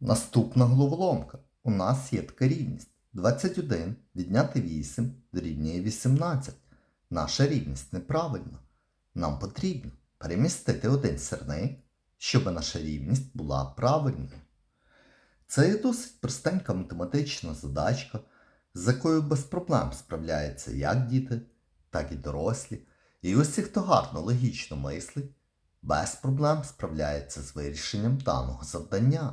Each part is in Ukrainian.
Наступна головоломка. У нас є така рівність. 21 відняти 8 дорівнює 18. Наша рівність неправильна. Нам потрібно перемістити один сірник, щоб наша рівність була правильною. Це є досить простенька математична задачка, з якою без проблем справляються як діти, так і дорослі. І усі, хто гарно логічно мислить, без проблем справляється з вирішенням даного завдання.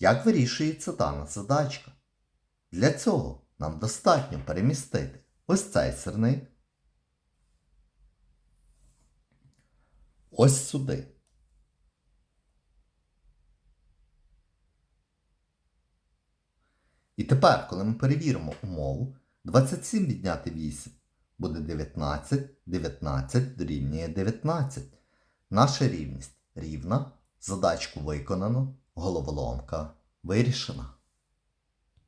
Як вирішується дана задачка? Для цього нам достатньо перемістити ось цей сирник ось сюди. І тепер, коли ми перевіримо умову, 27 відняти 8 буде 19, 19 дорівнює 19. Наша рівність рівна, задачку виконано, головоломка вирішена.